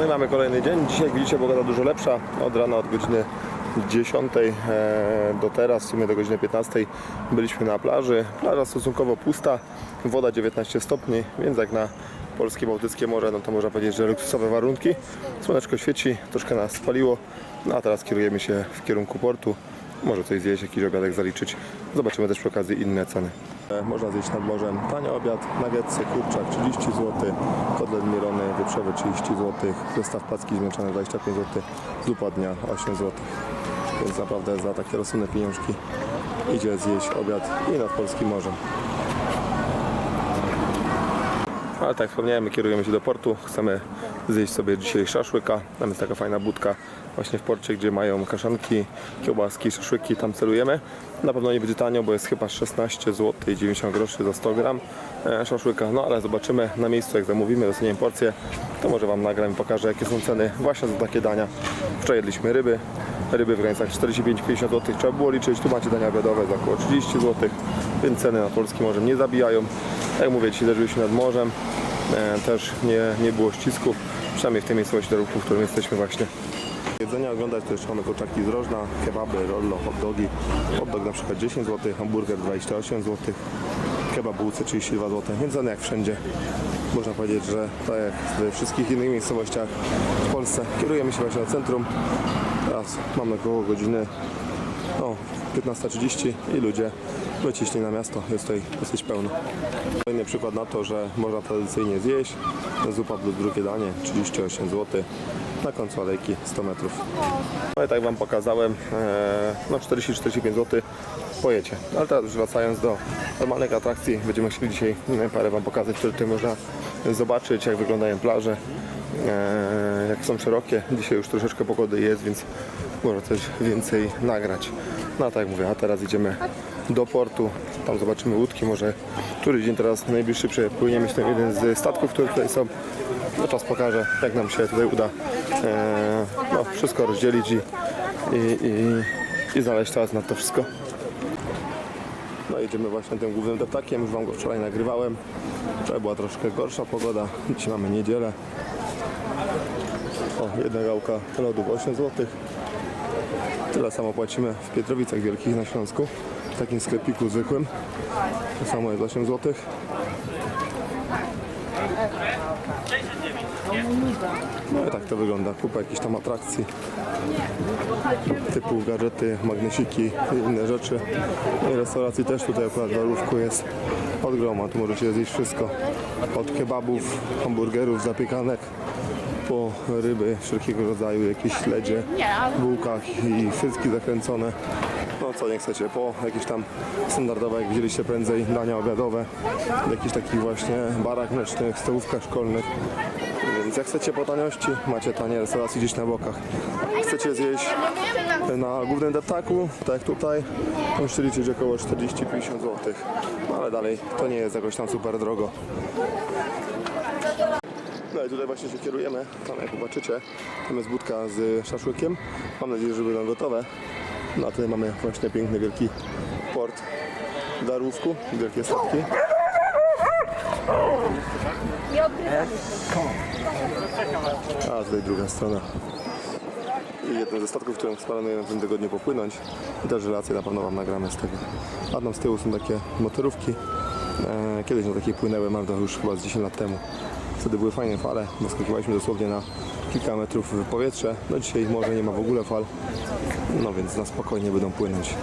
No i mamy kolejny dzień. Dzisiaj widzicie pogoda dużo lepsza. Od rana od godziny 10 e, do teraz, w sumie do godziny 15 byliśmy na plaży. Plaża stosunkowo pusta, woda 19 stopni, więc jak na polskie Bałtyckie Morze, no to można powiedzieć, że luksusowe warunki. Słoneczko świeci, troszkę nas spaliło, no a teraz kierujemy się w kierunku portu. Może coś zjeść, jakiś obiadek zaliczyć. Zobaczymy też przy okazji inne ceny. E, Można zjeść nad morzem tani obiad, nuggetsy, kurczak 30 zł, kotlet mielony, wieprzowy 30 zł, zestaw placki zmieszane 25 zł, zupa dnia 8 zł. Więc naprawdę za takie rozsądne pieniążki idzie zjeść obiad i nad polskim morzem. Ale tak jak wspomniałem, my kierujemy się do portu. Chcemy zjeść sobie dzisiaj szaszłyka. Tam jest taka fajna budka właśnie w porcie, gdzie mają kaszanki, kiełbaski, szaszłyki. Tam celujemy. Na pewno nie będzie tanio, bo jest chyba 16 zł i 90 groszy za 100 gram e, szaszłyka. No ale zobaczymy na miejscu, jak zamówimy, dostaniemy porcję. To może Wam nagram i pokażę, jakie są ceny właśnie za takie dania. Wczoraj jedliśmy ryby. Ryby w granicach 45-50 zł trzeba było liczyć. Tu macie dania obiadowe za około 30 zł, więc ceny na polskim morzem nie zabijają. Tak jak mówię, dzisiaj też byliśmy nad morzem. E, też nie, nie było ścisków, przynajmniej w tej miejscowości Darówku, w którym jesteśmy właśnie. Jedzenia oglądać jeszcze mamy kurczaki z rożna, kebaby, rollo, hot dogi. Hot dog na przykład 10 zł, hamburger 28 zł, kebab bułce 32 zł, więc one jak wszędzie. Można powiedzieć, że tak jak we wszystkich innych miejscowościach w Polsce. Kierujemy się właśnie na centrum. Teraz mamy około godziny no, 15.30 i ludzie wyciśli na miasto. Jest tutaj dosyć pełno. Kolejny przykład na to, że można tradycyjnie zjeść. Zupa plus drugie danie 38 zł. Na końcu alejki 100 metrów. No i tak Wam pokazałem, e, no 40-45 zł pojecie. Ale teraz już wracając do normalnych atrakcji, będziemy chcieli dzisiaj mm, parę Wam pokazać, które tutaj można zobaczyć, jak wyglądają plaże, e, jak są szerokie. Dzisiaj już troszeczkę pogody jest, więc może coś więcej nagrać. No a tak jak mówię, a teraz idziemy do portu, tam zobaczymy łódki, może który dzień teraz najbliższy przepłyniemy się jeden z statków, które tutaj są. No czas pokaże, jak nam się tutaj uda e, no, wszystko rozdzielić i, i, i, i znaleźć czas na to wszystko. No jedziemy właśnie tym głównym deptakiem, już Wam go wczoraj nagrywałem. Wczoraj była troszkę gorsza pogoda, dzisiaj mamy niedzielę. O, jedna gałka lodów 8 zł. Tyle samo płacimy w Pietrowicach Wielkich na Śląsku, w takim sklepiku zwykłym. To samo jest 8 zł. No i tak to wygląda. Kupa jakichś tam atrakcji typu gadżety, magnesiki inne rzeczy. I restauracji też tutaj akurat w Darówku jest od groma. Tu możecie zjeść wszystko. Od kebabów, hamburgerów, zapiekanek po ryby wszelkiego rodzaju, jakieś śledzie, bułkach i frytki zakręcone. No co nie chcecie, po jakieś tam standardowe, jak widzieliście prędzej, dania obiadowe, w jakichś takich właśnie barach mlecznych, stołówkach szkolnych. Więc jak chcecie po taniości, macie tanie restauracje gdzieś na bokach. Chcecie zjeść na głównym deptaku, tak jak tutaj, musicie liczyć około 40-50 zł. No ale dalej, to nie jest jakoś tam super drogo. No i tutaj właśnie się kierujemy, tam jak zobaczycie, tam jest budka z szaszłykiem. Mam nadzieję, że będą gotowe. No a tutaj mamy właśnie piękny, wielki port w Darłówku, wielkie statki. A tutaj druga strona. I jeden ze statków, którym planujemy w tym tygodniu popłynąć. I też relacje na pewno Wam nagramy z tego. A tam z tyłu są takie motorówki. E, kiedyś na takiej płynęłem, ale to już chyba z 10 lat temu. Wtedy były fajne fale, naskakiwaliśmy dosłownie na kilka metrów w powietrze. No dzisiaj może nie ma w ogóle fal, no więc na spokojnie będą płynąć.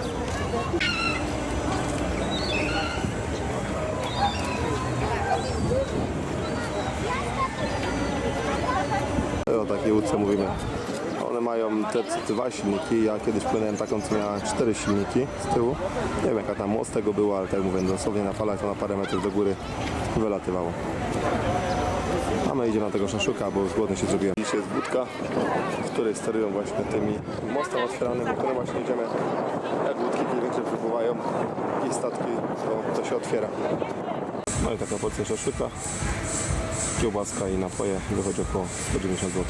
O takiej łódce mówimy. One mają te dwa silniki. Ja kiedyś płynąłem taką, co miała cztery silniki z tyłu. Nie wiem jaka tam moc tego była, ale tak mówię, dosłownie na falach to na parę metrów do góry wylatywało. A my idziemy na tego szaszuka, bo już głodny się zrobiłem. Dzisiaj jest budka, w której sterują właśnie tymi mostem otwieranym, po którym właśnie idziemy. Jak budki kierownicze wypływają, jakieś statki, to, to się otwiera. No i taka porcja szaszyka, kiełbaska i napoje wychodzi około 190 zł.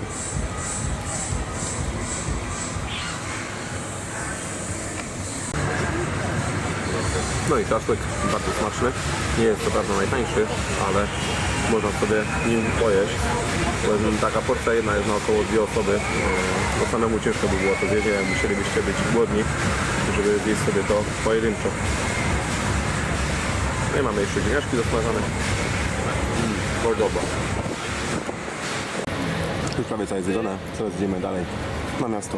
No i szaszłyk bardzo smaczny. Nie jest to prawda najtańszy, ale można sobie nim pojeść. To taka porcja jedna jest na około dwie osoby. E, Bo samemu ciężko by było to zjeść, musielibyście być głodni, żeby zjeść sobie to pojedynczo. No i mamy jeszcze ziemniaczki zasmażane. Mm, Podoba. Już prawie całe zjedzone, teraz idziemy dalej na miasto.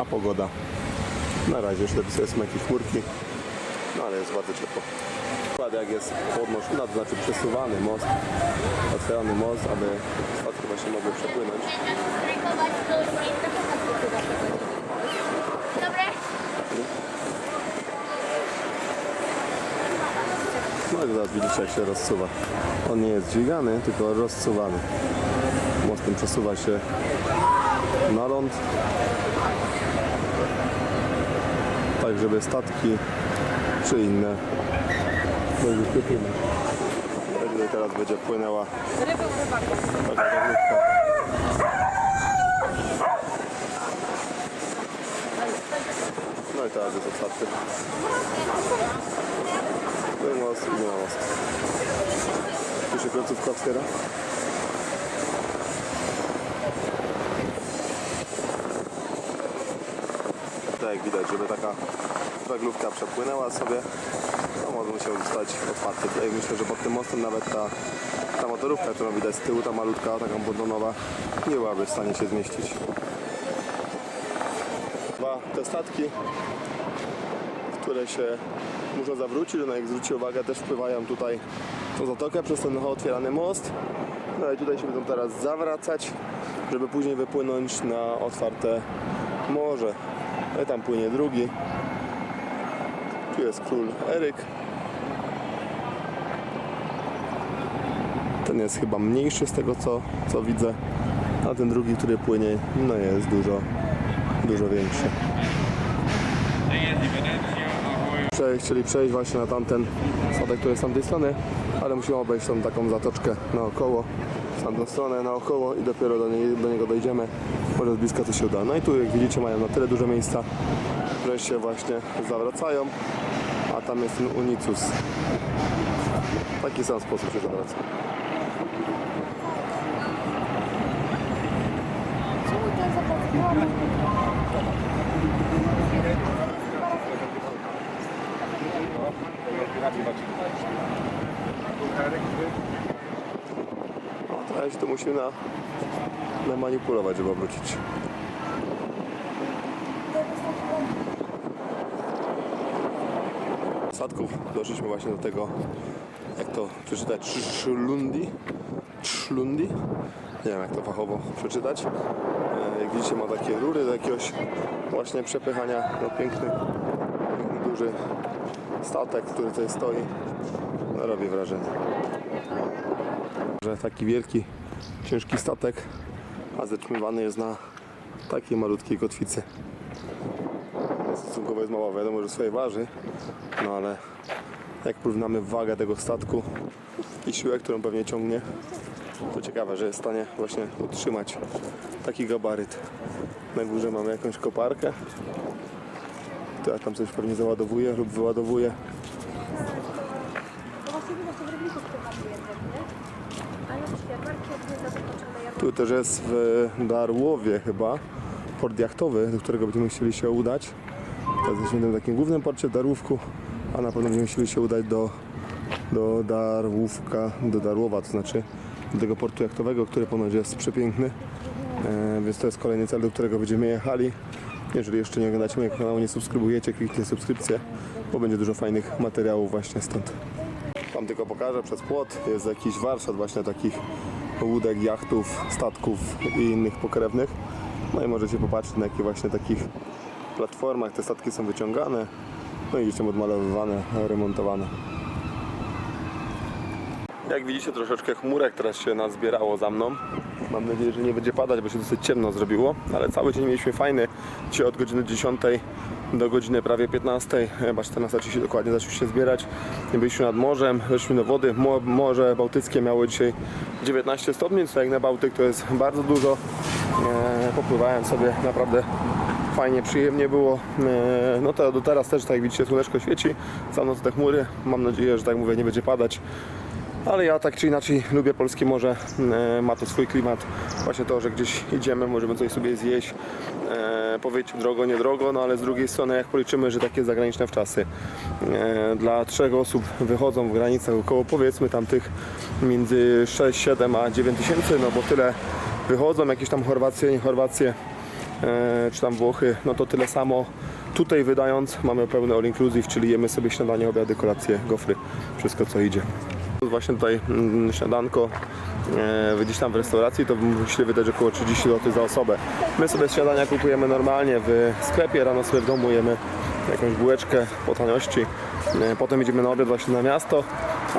A pogoda. Na razie jeszcze są jakieś chmurki, no ale jest bardzo ciepło. Przykład jak jest podnoszony, to znaczy przesuwany most, otwierany most, aby statki właśnie mogły przepłynąć. No i zaraz widzicie jak się rozsuwa. On nie jest dźwigany, tylko rozsuwany. Mostem przesuwa się na ląd. Tak, żeby statki czy inne mogły przepłynąć. Tak tutaj teraz będzie płynęła taka żaglówka. No i teraz jest otwarty. Był most i nie ma most. Tu się końcówka otwiera. Tak jak widać, żeby taka żaglówka przepłynęła sobie, most musiał zostać otwarty. Myślę, że pod tym mostem nawet ta, ta motorówka, którą widać z tyłu, ta malutka, taka pontonowa, nie byłaby w stanie się zmieścić. Dwa te statki które się muszą zawrócić, że na jak zwróci uwagę też wpływają tutaj tą zatokę przez ten otwierany most. No i tutaj się będą teraz zawracać, żeby później wypłynąć na otwarte morze. No i tam płynie drugi. Tu jest król Eryk. Jest chyba mniejszy z tego co, co widzę, a ten drugi, który płynie, no jest dużo, dużo większy. Prze- chcieli przejść właśnie na tamten statek, który jest z tamtej strony, ale musimy obejść tą taką zatoczkę naokoło, w tamtą stronę naokoło i dopiero do, do niego dojdziemy. Może z bliska to się uda. No i tu jak widzicie mają na tyle duże miejsca, że się właśnie zawracają, a tam jest ten unicus. W taki sam sposób się zawraca. Czemu ten zapatrywany? No, teraz to musimy na, na manipulować, żeby obrócić. statków doszliśmy właśnie do tego, jak to przeczytać, Szlundi. Szlundi. Nie wiem jak to fachowo przeczytać. E, Jak widzicie ma takie rury do jakiegoś właśnie przepychania. No, piękny, piękny duży statek, który tutaj stoi. No, robi wrażenie. Że taki wielki, ciężki statek, a zatrzymywany jest na takiej malutkiej kotwicy. Stosunkowo jest mała, wiadomo, że swoje waży, no ale jak porównamy wagę tego statku i siłę, którą pewnie ciągnie, to ciekawe, że jest w stanie właśnie utrzymać taki gabaryt. Na górze mamy jakąś koparkę, która tam coś pewnie załadowuje lub wyładowuje. No właśnie chyba to w rybniku spływamy jeden, nie? Ale już jarmarki od nie zaskoczone jarmarki. Tu też jest w Darłowie chyba port jachtowy, do którego będziemy chcieli się udać. Teraz jesteśmy w takim głównym porcie w Darłówku, a na pewno będziemy chcieli się udać do, do Darłówka, do Darłowa, to znaczy do tego portu jachtowego, który ponoć jest przepiękny. E, więc to jest kolejny cel, do którego będziemy jechali. Jeżeli jeszcze nie oglądacie mojego kanału, nie subskrybujecie, kliknijcie subskrypcję, bo będzie dużo fajnych materiałów właśnie stąd. Tam tylko pokażę przez płot. Jest jakiś warsztat właśnie takich łódek, jachtów, statków i innych pokrewnych. No i możecie popatrzeć na jakie właśnie takich platformach te statki są wyciągane. No i gdzieś odmalowywane, remontowane. Jak widzicie troszeczkę chmurek teraz się nazbierało za mną. Mam nadzieję, że nie będzie padać, bo się dosyć ciemno zrobiło, ale cały dzień mieliśmy fajny. Dzisiaj od godziny 10 do godziny prawie 15, chyba 14 dokładnie zaczęliśmy się zbierać. Byliśmy nad morzem, weszliśmy do wody. Mo- Morze Bałtyckie miało dzisiaj 19 stopni, co jak na Bałtyk to jest bardzo dużo. E, popływałem sobie naprawdę fajnie, przyjemnie było. E, No to do teraz też, tak jak widzicie, słoneczko świeci. Za mną te chmury. Mam nadzieję, że tak mówię, nie będzie padać. Ale ja tak czy inaczej lubię polskie morze, e, ma to swój klimat. Właśnie to, że gdzieś idziemy, możemy coś sobie zjeść, e, powiedzieć drogo, niedrogo, no ale z drugiej strony jak policzymy, że takie zagraniczne wczasy e, dla trzech osób wychodzą w granicach około powiedzmy tam tych między 6, 7 a 9 tysięcy, no bo tyle wychodzą, jakieś tam Chorwacje, nie Chorwacje, czy tam Włochy, no to tyle samo tutaj wydając mamy pełny all inclusive, czyli jemy sobie śniadanie, obiady, kolacje, gofry, wszystko co idzie. Właśnie tutaj mm, śniadanko e, gdzieś tam w restauracji to musi wydać około 30 zł za osobę. My sobie śniadania kupujemy normalnie w sklepie, rano sobie w domu jemy jakąś bułeczkę po taniości. E, Potem idziemy na obiad właśnie na miasto,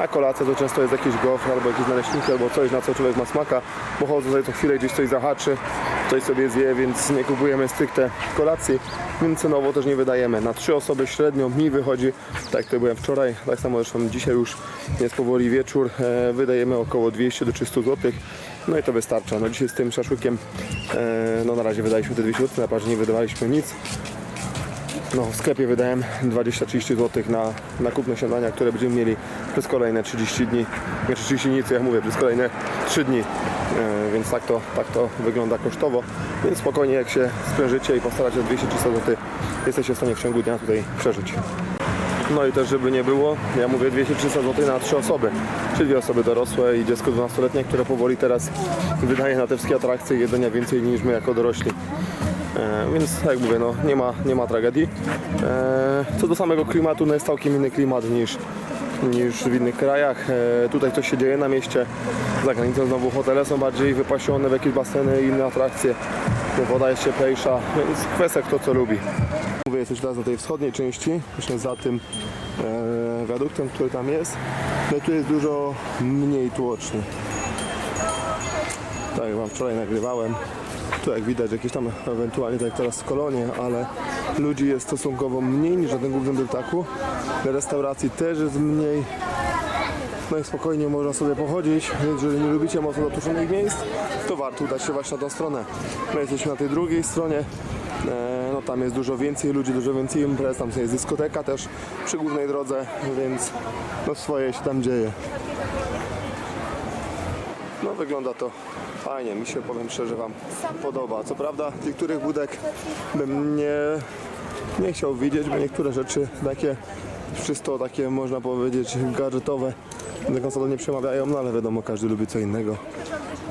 a kolacja to często jest jakiś gofr albo jakieś naleśniki albo coś na co człowiek ma smaka, bo chodzą tutaj co chwilę gdzieś coś zahaczy, coś sobie zje, więc nie kupujemy stricte kolacji, więc cenowo też nie wydajemy. Na trzy osoby średnio mi wychodzi, tak to byłem wczoraj, tak samo zresztą dzisiaj już jest powoli wieczór, e, wydajemy około 200 do 300 zł. No i to wystarcza. No dzisiaj z tym szaszłykiem, e, no na razie wydaliśmy te 200 zł, na plaży nie wydawaliśmy nic. No, w sklepie wydałem 20-30 zł na, na kupno śniadania, które będziemy mieli przez kolejne 30 dni. Nie 30 dni, co ja mówię, przez kolejne 3 dni. E, więc tak to, tak to wygląda kosztowo. Więc spokojnie, jak się sprężycie i postaracie o 200-300 zł, jesteście w stanie w ciągu dnia tutaj przeżyć. No i też, żeby nie było, ja mówię 200-300 zł na 3 osoby, czyli dwie osoby dorosłe i dziecko 12-letnie, które powoli teraz wydaje na te wszystkie atrakcje jedzenia więcej niż my jako dorośli. E, więc jak mówię, no, nie, ma, nie ma tragedii. E, co do samego klimatu, no jest całkiem inny klimat niż, niż w innych krajach. E, tutaj coś się dzieje na mieście. Za granicą znowu hotele są bardziej wypasione w jakieś baseny i inne atrakcje. Woda jest cieplejsza, więc kwestia kto co lubi. Mówię, jesteś teraz na tej wschodniej części, właśnie za tym e, wiaduktem, który tam jest. No tu jest dużo mniej tłoczny. Tak wam wczoraj nagrywałem. Tu jak widać jakieś tam ewentualnie tak jak teraz kolonie, ale ludzi jest stosunkowo mniej niż na tym głównym dyltaku. Restauracji też jest mniej. No i spokojnie można sobie pochodzić, więc jeżeli nie lubicie mocno zatłoczonych miejsc, to warto udać się właśnie na tą stronę. My jesteśmy na tej drugiej stronie. E, No tam jest dużo więcej ludzi, dużo więcej imprez, tam jest dyskoteka też przy głównej drodze, więc no swoje się tam dzieje. No wygląda to fajnie, mi się powiem szczerze Wam podoba. Co prawda niektórych budek bym nie, nie chciał widzieć, bo niektóre rzeczy takie czysto takie można powiedzieć gadżetowe do końca nie przemawiają, no ale wiadomo każdy lubi co innego.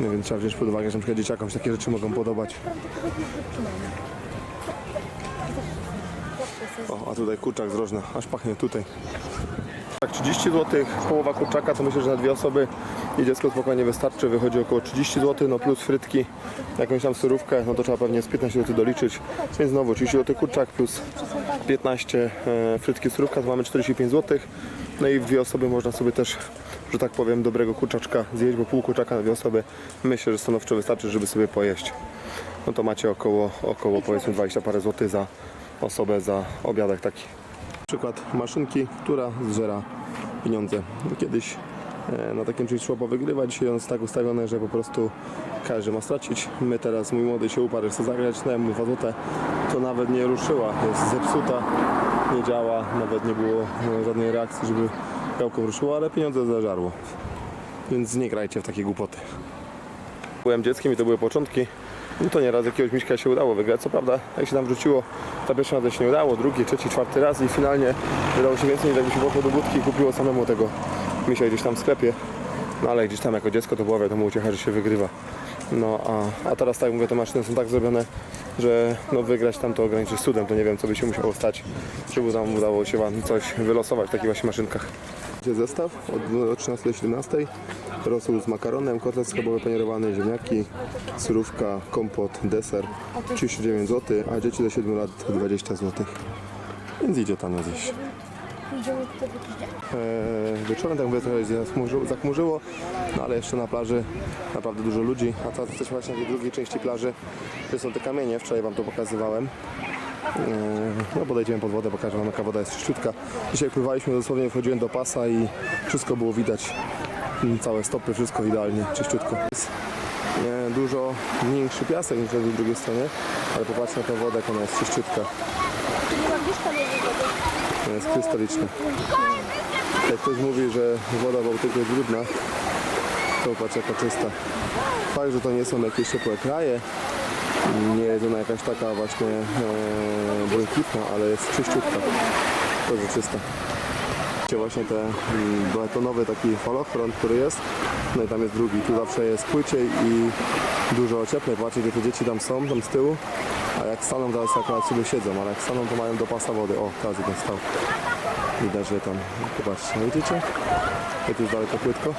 Nie wiem, trzeba wziąć pod uwagę, że przykład dzieciakom się takie rzeczy mogą podobać. O, a tutaj kurczak z rożna, aż pachnie tutaj. Tak, 30 zł, połowa kurczaka to myślę, że na dwie osoby i dziecko spokojnie wystarczy, wychodzi około 30 zł, no plus frytki, jakąś tam surówkę, no to trzeba pewnie z 15 zł doliczyć, więc znowu 30 zł kurczak plus 15 e, frytki surówka, to mamy 45 zł, no i w dwie osoby można sobie też, że tak powiem, dobrego kurczaczka zjeść, bo pół kurczaka na dwie osoby myślę, że stanowczo wystarczy, żeby sobie pojeść. No to macie około, około powiedzmy 20 parę złotych za osobę, za obiadek taki przykład maszynki, która zżera pieniądze. Kiedyś e, na takim czymś szło wygrywać, dzisiaj jest tak ustawione, że po prostu każdy ma stracić. My teraz, mój młody się uparł, chce zagrać, dałem mu 2 złote, to nawet nie ruszyła, jest zepsuta, nie działa, nawet nie było e, żadnej reakcji, żeby gałką ruszyło, ale pieniądze zażarło. Więc nie grajcie w takie głupoty. Byłem dzieckiem i to były początki. No to nieraz jakiegoś miśka się udało wygrać. Co prawda, jak się tam wrzuciło, za pierwszym razem się nie udało, drugi, trzeci, czwarty raz i finalnie wydało się więcej niż jakby się poszło do budki i kupiło samemu tego misia gdzieś tam w sklepie. No ale gdzieś tam jako dziecko to była wiadomo uciecha, że się wygrywa. No a, a teraz tak jak mówię, te maszyny są tak zrobione, że no wygrać tam to ograniczyć cudem, to nie wiem co by się musiało stać, żeby tam udało się wam coś wylosować w takich właśnie maszynkach. Zestaw od, od 13 do 17. Rosół z makaronem, kotlet schabowy panierowany, ziemniaki, surówka, kompot, deser 39 zł, a dzieci do 7 lat 20 zł. Więc idzie tam zjeść. Pójdziemy tutaj w? Eee, wieczorem tak mówię trochę się zachmurzyło, zachmurzyło, no ale jeszcze na plaży naprawdę dużo ludzi, a teraz jesteśmy właśnie na tej drugiej części plaży, gdzie są te kamienie, wczoraj wam to pokazywałem. Eee, no podejdziemy pod wodę, pokażę wam jaka woda jest czyściutka. Dzisiaj pływaliśmy, dosłownie wchodziłem do pasa i wszystko było widać, Mm, całe stopy, wszystko idealnie, czyściutko. Jest e, dużo mniejszy piasek niż z drugiej strony, ale popatrzcie na tę wodę, jak ona jest czyściutka, jest krystaliczna. Jak ktoś mówi, że woda Bałtyku jest brudna, to patrz jaka czysta. Fakt, że to nie są jakieś ciepłe kraje, nie jest ona jakaś taka właśnie e, błękitna, ale jest czyściutka. Że czysta. Właśnie ten mm, betonowy taki falochron, który jest, no i tam jest drugi. Tu zawsze jest płyciej i dużo cieplej. Patrzcie, gdzie te dzieci tam są, tam z tyłu. A jak staną, teraz akurat sobie siedzą, ale jak staną, to mają do pasa wody. O, teraz jeden stał. Widać, że tam, popatrzcie, widzicie? Jak jest daleko płytko.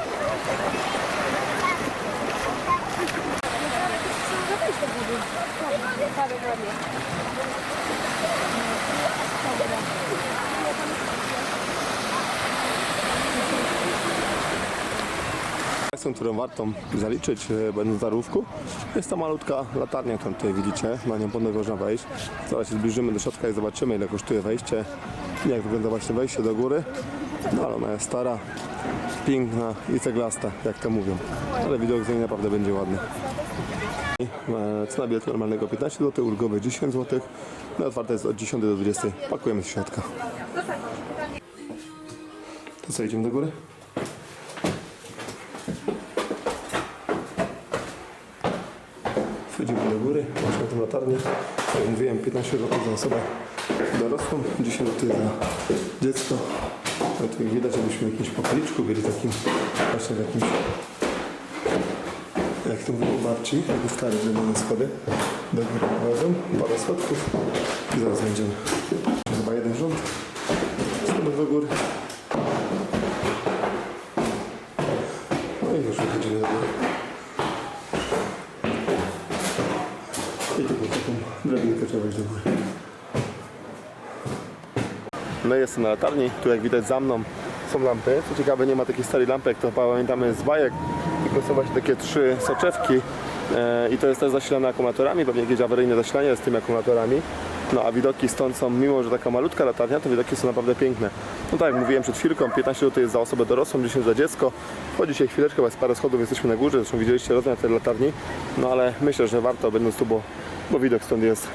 Atrakcją, którą warto zaliczyć e, będąc w Darówku jest ta malutka latarnia, którą tutaj widzicie. Na nią ponownie można wejść. Zaraz się zbliżymy do środka i zobaczymy ile kosztuje wejście jak wygląda właśnie wejście do góry. No ale ona jest stara, piękna i ceglasta, jak to mówią. Ale widok z niej naprawdę będzie ładny. E, Cena biletu normalnego 15 zł, ulgowy 10 zł. No otwarte jest od 10 do 20. Pakujemy z środka. To co, idziemy do góry? Wchodzimy do góry, właśnie tą latarnię. Jak mówiłem, 15 zł za osobę dorosłą, 10 zł za dziecko. No jak widać, jakbyśmy w jakimś pokoliczku byli takim, właśnie w jakimś, jak to było bardziej, jakby stary drewniane schody. Do góry parę schodków i zaraz będziemy. Chyba jeden rząd. Schody do góry. No i już wychodzimy do góry. I tylko taką drabinkę trzeba wejść do góry. Na latarni, tu jak widać za mną są lampy. Co ciekawe nie ma takiej starej lampy jak to pamiętamy z bajek, tylko są właśnie takie trzy soczewki e, i to jest też zasilane akumulatorami, pewnie jakieś awaryjne zasilanie z tymi akumulatorami. No a widoki stąd są, mimo że taka malutka latarnia, to widoki są naprawdę piękne. No tak jak mówiłem przed chwilką, 15 zł jest za osobę dorosłą, 10 za dziecko. Wchodzi się chwileczkę, bo jest parę schodów, jesteśmy na górze, zresztą widzieliście rozmiar tej latarni. No ale myślę, że warto będąc tu, bo, bo widok stąd jest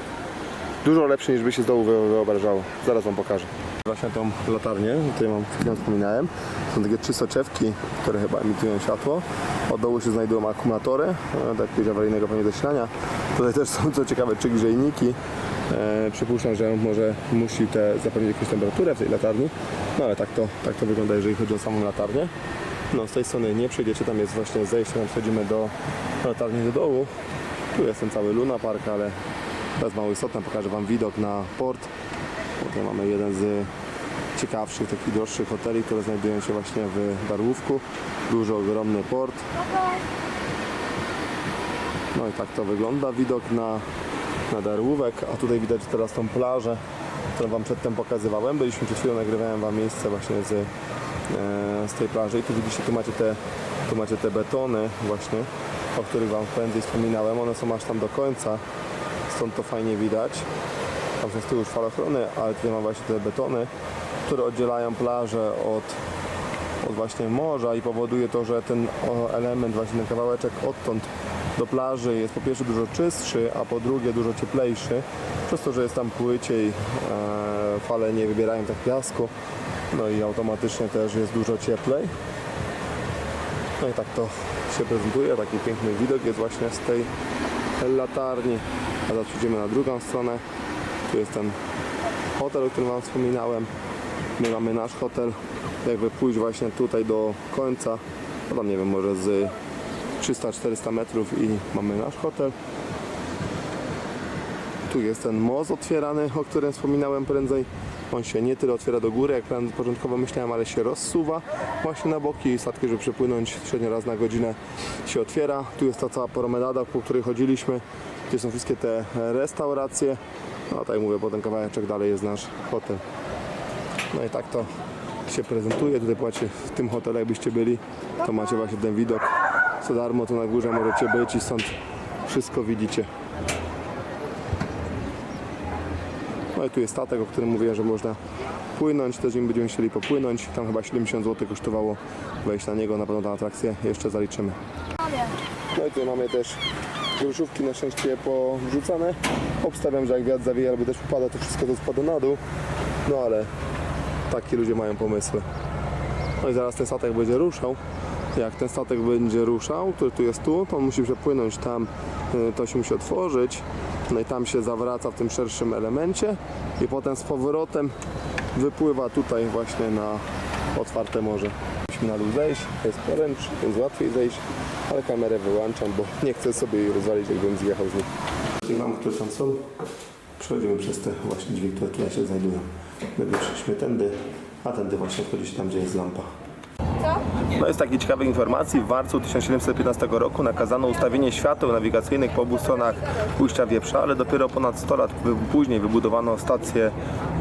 dużo lepszy niż by się z dołu wy- wyobrażało. Zaraz wam pokażę. Właśnie tą latarnię, tutaj mam, chwilą wspominałem. Są takie trzy soczewki, które chyba emitują światło. Od dołu się znajdują akumulatory, e, tak jakiegoś awaryjnego pewnie zasilania. Tutaj też są co ciekawe trzy grzejniki. E, przypuszczam, że może musi te zapewnić jakąś temperaturę w tej latarni. No ale tak to, tak to wygląda, jeżeli chodzi o samą latarnię. No z tej strony nie przejdziecie, tam jest właśnie zejście, tam schodzimy do latarni do dołu. Tu jest ten cały Luna Park, ale bez mało istotne, pokażę Wam widok na port. Tutaj mamy jeden z ciekawszych, takich droższych hoteli, które znajdują się właśnie w Darłówku. Duży, ogromny port. No i tak to wygląda, widok na, na Darłówek, a tutaj widać teraz tą plażę, którą Wam przedtem pokazywałem. Byliśmy przed chwilą, nagrywałem Wam miejsce właśnie z, e, z tej plaży i tu widzicie, tu macie te, tu macie te betony właśnie, o których Wam prędzej wspominałem. One są aż tam do końca, stąd to fajnie widać. Tam są z tyłu już falochrony, ale tutaj mam właśnie te betony, które oddzielają plażę od, od właśnie morza i powoduje to, że ten element, właśnie ten kawałeczek odtąd do plaży jest po pierwsze dużo czystszy, a po drugie dużo cieplejszy, przez to, że jest tam płyciej, e, fale nie wybierają tak piasku, no i automatycznie też jest dużo cieplej. No i tak to się prezentuje, taki piękny widok jest właśnie z tej latarni. A teraz przejdziemy na drugą stronę. Tu jest ten hotel, o którym Wam wspominałem. My mamy nasz hotel. Jakby pójść właśnie tutaj do końca, no tam nie wiem, może z 300-400 metrów i mamy nasz hotel. Tu jest ten most otwierany, o którym wspominałem prędzej. On się nie tyle otwiera do góry, jak początkowo myślałem, ale się rozsuwa właśnie na boki i statki, żeby przepłynąć średnio raz na godzinę się otwiera. Tu jest ta cała promenada, po której chodziliśmy, gdzie są wszystkie te restauracje. No tak jak mówię, potem kawałeczek dalej jest nasz hotel. No i tak to się prezentuje. Tutaj płacie w tym hotelu, jakbyście byli, to macie właśnie ten widok. Co darmo tu na górze możecie być i stąd wszystko widzicie. No i tu jest statek, o którym mówiłem, że można płynąć, też nim będziemy chcieli popłynąć. Tam chyba 70 zł kosztowało wejść na niego, na pewno tę atrakcję jeszcze zaliczymy. No i tutaj mamy też gruszówki na szczęście porzucane. Obstawiam, że jak wiatr zawieje albo też upada, to wszystko to spada na dół. No ale takie ludzie mają pomysły. No i zaraz ten statek będzie ruszał. Jak ten statek będzie ruszał, który tu jest tu, to on musi przepłynąć tam, y, to się musi otworzyć. No i tam się zawraca w tym szerszym elemencie i potem z powrotem wypływa tutaj właśnie na otwarte morze. Musimy na dół zejść, to jest poręcz, więc łatwiej zejść, ale kamerę wyłączam, bo nie chcę sobie jej rozwalić, jakbym zjechał z nich. I mamy, które tam są. Przechodzimy przez te właśnie drzwi, które tutaj się znajdują. My wyszliśmy tędy, a tędy właśnie wchodzi się tam, gdzie jest lampa. No z takiej ciekawej informacji w marcu 1715 roku nakazano ustawienie świateł nawigacyjnych po obu stronach ujścia Wieprza, ale dopiero ponad 100 lat później wybudowano stację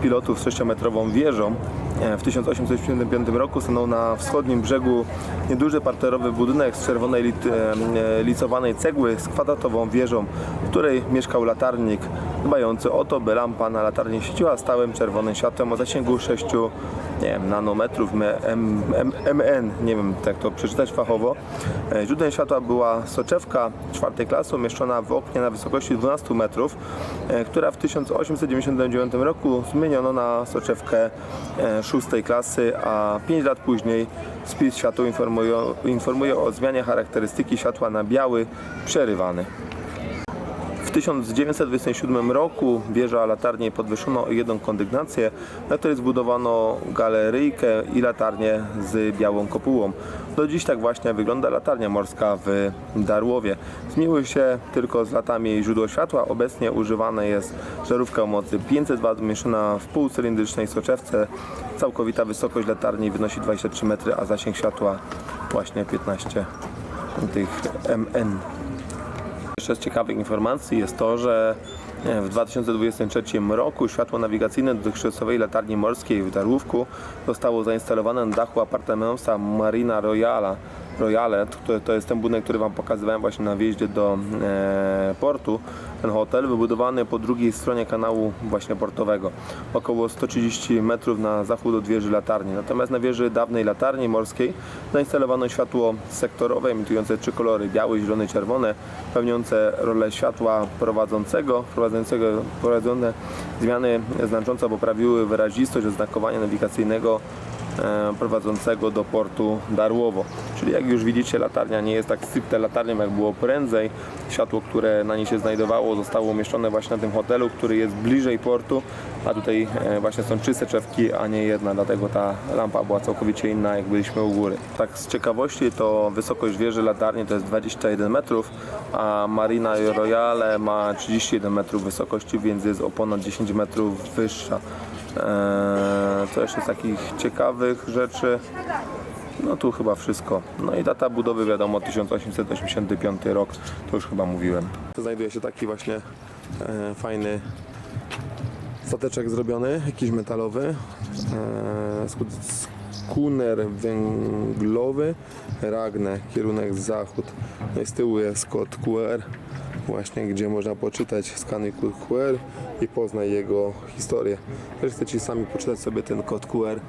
pilotów z 6-metrową wieżą. W 1855 roku stanął na wschodnim brzegu nieduży parterowy budynek z czerwonej lit, e, e, licowanej cegły z kwadratową wieżą, w której mieszkał latarnik dbający o to, by lampa na latarni świeciła stałym czerwonym światłem o zasięgu 6 nie wiem, nanometrów, M, M, MN, nie wiem jak to przeczytać fachowo. E, Źródłem światła była soczewka czwartej klasy umieszczona w oknie na wysokości 12 metrów, e, która w 1899 roku zmieniono na soczewkę e, szóstej klasy, a 5 lat później spis światła informuje, informuje o zmianie charakterystyki światła na biały przerywany. W 1927 roku wieża latarni podwyższono o jedną kondygnację, na której zbudowano galeryjkę i latarnię z białą kopułą. Do dziś tak właśnie wygląda latarnia morska w Darłowie. Zmieniły się tylko z latami źródło światła. Obecnie używana jest żarówka o mocy 500 W umieszczona w półcylindrycznej soczewce. Całkowita wysokość latarni wynosi 23 metry, a zasięg światła właśnie 15 tych MN. Jeszcze z ciekawych informacji jest to, że e, w 2023 roku światło nawigacyjne dotychczasowej latarni morskiej w Darłówku zostało zainstalowane na dachu apartamentowca Marina Royala. Royale, to, to jest ten budynek, który Wam pokazywałem właśnie na wjeździe do e, portu. Ten hotel wybudowany po drugiej stronie kanału właśnie portowego, około 130 metrów na zachód od wieży latarni. Natomiast na wieży dawnej latarni morskiej zainstalowano światło sektorowe emitujące trzy kolory, biały, zielony, czerwone, pełniące rolę światła prowadzącego, prowadzącego prowadzone zmiany znacząco poprawiły wyrazistość oznakowania nawigacyjnego prowadzącego do portu Darłowo. Czyli jak już widzicie latarnia nie jest tak stricte latarnią jak było prędzej. Światło, które na niej się znajdowało zostało umieszczone właśnie na tym hotelu, który jest bliżej portu, a tutaj e, właśnie są trzy soczewki, a nie jedna, dlatego ta lampa była całkowicie inna jak byliśmy u góry. Tak z ciekawości to wysokość wieży latarni to jest 21 metrów, a Marina Royale ma 31 metrów wysokości, więc jest o ponad 10 metrów wyższa. Eee, Co jeszcze z takich ciekawych rzeczy? No tu chyba wszystko. No i data budowy wiadomo 1885 rok, to już chyba mówiłem. Znajduje się taki właśnie e, fajny stateczek zrobiony, jakiś metalowy. E, sku- skuner węglowy, Ragne, kierunek zachód. No i z tyłu jest kod QR, właśnie gdzie można poczytać skanuj kod QR i poznaj jego historię. Jeżeli chcecie sami poczytać sobie ten kod QR,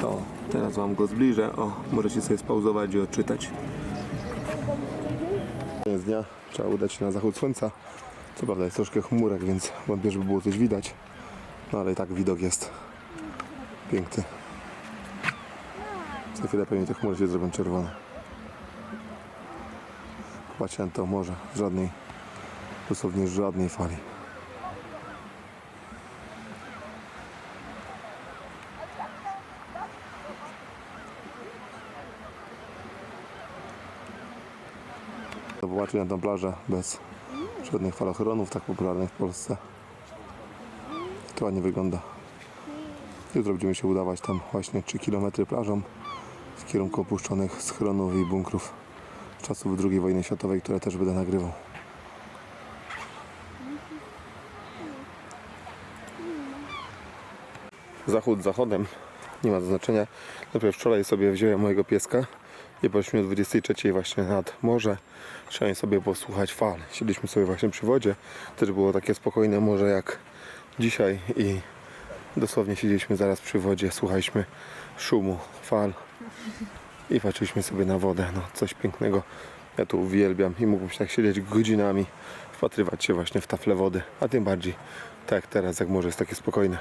to teraz Wam go zbliżę. O, możecie sobie spauzować i odczytać. Koniec dnia, trzeba udać się na zachód słońca. Co prawda jest troszkę chmurek, więc wątpię, żeby było coś widać. No ale i tak widok jest piękny. Za chwilę pewnie te chmury się zrobią czerwone. Popatrzcie na to morze, żadnej, dosłownie żadnej fali. Popatrzcie na tą plażę bez żadnych falochronów tak popularnych w Polsce. To ładnie wygląda. Jutro będziemy się udawać tam właśnie 3 km plażą w kierunku opuszczonych schronów i bunkrów z czasów II wojny światowej, które też będę nagrywał. Zachód zachodem, nie ma to znaczenia. Dopiero wczoraj sobie wziąłem mojego pieska i poszliśmy o 23 właśnie nad morze. Chciałem sobie posłuchać fal. Siedzieliśmy sobie właśnie przy wodzie. Też było takie spokojne morze jak dzisiaj i dosłownie siedzieliśmy zaraz przy wodzie, słuchaliśmy szumu fal i patrzyliśmy sobie na wodę. No, coś pięknego. Ja tu uwielbiam i mógłbym się tak siedzieć godzinami, wpatrywać się właśnie w tafle wody, a tym bardziej tak teraz, jak morze jest takie spokojne.